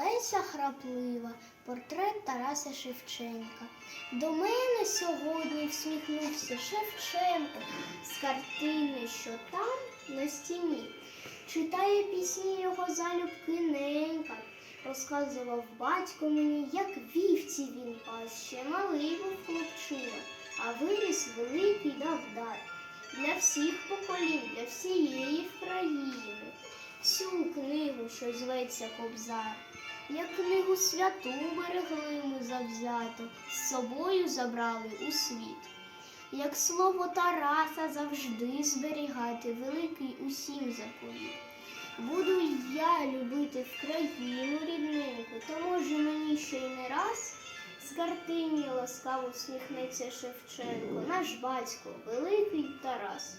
Леся храплива, портрет Тараса Шевченка. До мене сьогодні всміхнувся Шевченко з картини, що там на стіні. Читає пісні його залюбки ненька. Розказував батько мені, як вівці він пас, ще малий був хлопчина, а виріс великий дав дар для всіх поколінь, для всієї країни. Цю книгу, що зветься Кобзар, як книгу святу берегли ми завзято, з собою забрали у світ. Як слово Тараса завжди зберігати великий усім заповіт. Буду я любити в країну рідненьку, то може мені ще й не раз з картині ласкаво всміхнеться Шевченко, наш батько, великий Тарас.